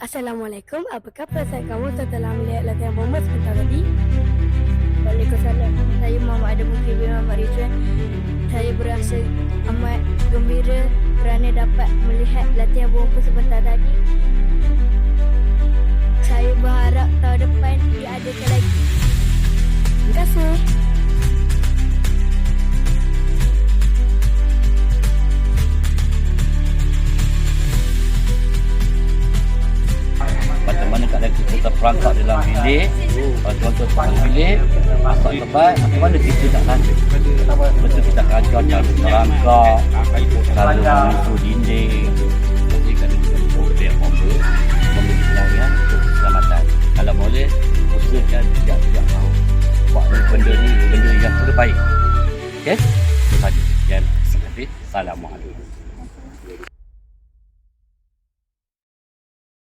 Assalamualaikum. Apakah perasaan kamu setelah melihat latihan bomba sebentar tadi? Waalaikumsalam. Saya Adam Mukri bin Muhammad Rizwan. Saya berasa amat gembira kerana dapat melihat latihan bomba sebentar tadi. Terperangkap dalam bilik. Uh, tuan-tuan dalam bilik. Masak tempat. Macam mana kita nak lanjut? Betul kita ajar cara terperangkap cara menyusul dinding. Jadi kalau kita boleh bomba memberi penangan untuk keselamatan. Kalau boleh usahakan tidak tidak tahu buat benda ni benda yang terbaik. Ok itu saja. Sekian Assalamualaikum